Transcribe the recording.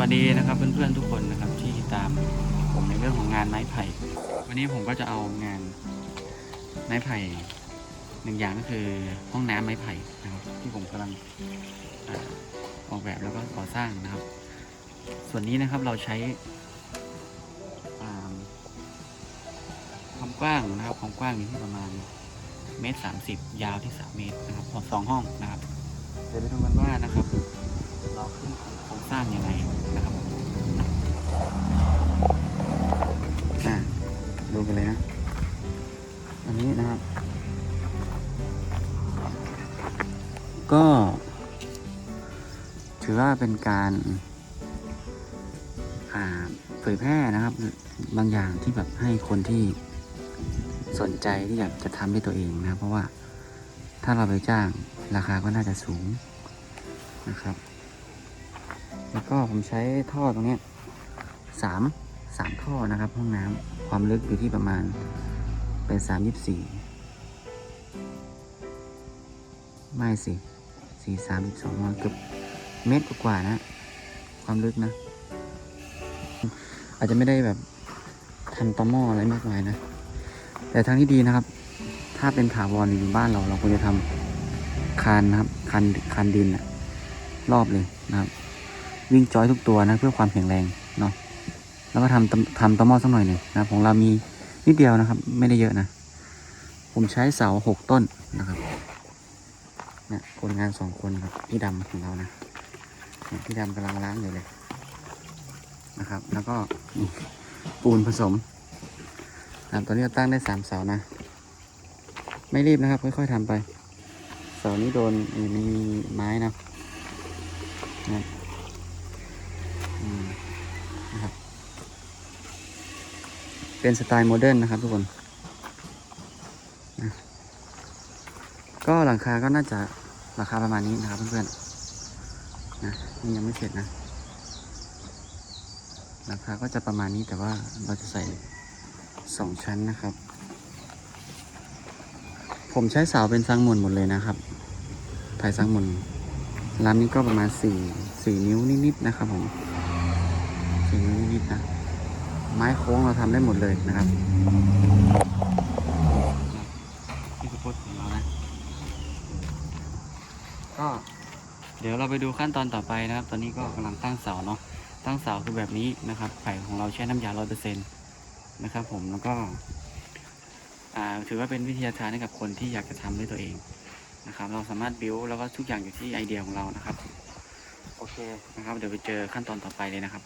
วัสดีนะครับเพื่อนๆทุกคนนะครับที่ติดตามผมในเรื่องของงานไม้ไผ่ วันนี้ผมก็จะเอางานไม้ไผ่หนึ่งอย่างก็คือห้องน้ำไม้ไผ่นะครับ ที่ผมกำลังอออกแบบแล้วก็ก่อสร้างนะครับ ส่วนนี้นะครับเราใช้ความกว้างนะครับความกว้างอยู่ที่ประมาณเมตรสามสิบยาวที่สามเมตรนะครับพอสองห้องนะครับเดี๋ยวไปดูกันว่านะครับ เราขึ้นโครงสร้างยังไงนะครับอะดูกันเลยนะ อันนี้นะครับ ก็ ถือว่าเป็นการเผยแพร่นะครับ บางอย่างที่แบบให้คนที่สนใจที่อยากจะทำด้วยตัวเองนะ เพราะว่าถ้าเราไปจ้างราคาก็น่าจะสูงนะครับ แล้วก็ผมใช้ท่อตรงนี้สามสามท่อนะครับ ห้องน้ำความลึกอยู่ที่ประมาณเป็นสามยี่สี่ไม่สิสี่สามสองเกือบเมตรกว่าๆนะ ความลึกนะ อาจจะไม่ได้แบบทำตอมออะไรมากมายนะ แต่ทางที่ดีนะครับ ถ้าเป็นถาวรอยู่บ้านเรา เราควรจะทำคานนะครับคานคานดินอะรอบเลยนะครับ วิ่งจอยทุกตัวนะเพื่อความแข็งแรงเนาะแล้วก็ทำตำทำตะหม้อสักหน่อยหนึ่งนะของเรามีนิดเดียวนะครับ ไม่ได้เยอะนะ ผมใช้เสาหกต้นนะครับเนี่ยคนงานสองคนครับพี่ดำของเรานะพี่ดำกำลังล้างอยู่เลยนะครับ แล้วก็ปูนผสมนะครับตอนนี้เราตั้งได้สามเสานะ ไม่รีบนะครับ ค่อยๆทำไป เสานี้โดนมันมีไม้นะนะครับ อืมนะครับ เป็นสไตล์โมเดิร์นนะครับทุกคนนะก็หลังคาก็น่าจะราคาประมาณนี้นะครับเพื่อนๆนะนี่ยังไม่เสร็จนะราคาก็จะประมาณนี้แต่ว่าเราจะใส่สองชั้นนะครับ ผมใช้เสาเป็นซังหมุนหมดเลยนะครับไทยซังหมุนลำนี้ก็ประมาณสี่สี่นิ้วนิดๆนะครับผมสิ่นี้วนิดนะ ไม้โค้งเราทำได้หมดเลยนะครับนี่คือโพสของเรานะ ก็เดี๋ยวเราไปดูขั้นตอนต่อไปนะครับ ตอนนี้ก็กำลังตั้งเสาเนาะ ตั้งเสาคือแบบนี้นะครับ ไผ่ของเราใช้น้ำยาร้อยเปอร์เซ็นต์นะครับผม แล้วก็อ่าถือว่าเป็นวิทยาทานให้กับคนที่อยากจะทำด้วยตัวเองนะครับ เราสามารถบิวแล้วก็ทุกอย่างอยู่ที่ไอเดียของเรานะครับ โอเคนะครับ เดี๋ยวไปเจอขั้นตอนต่อไปเลยนะครับ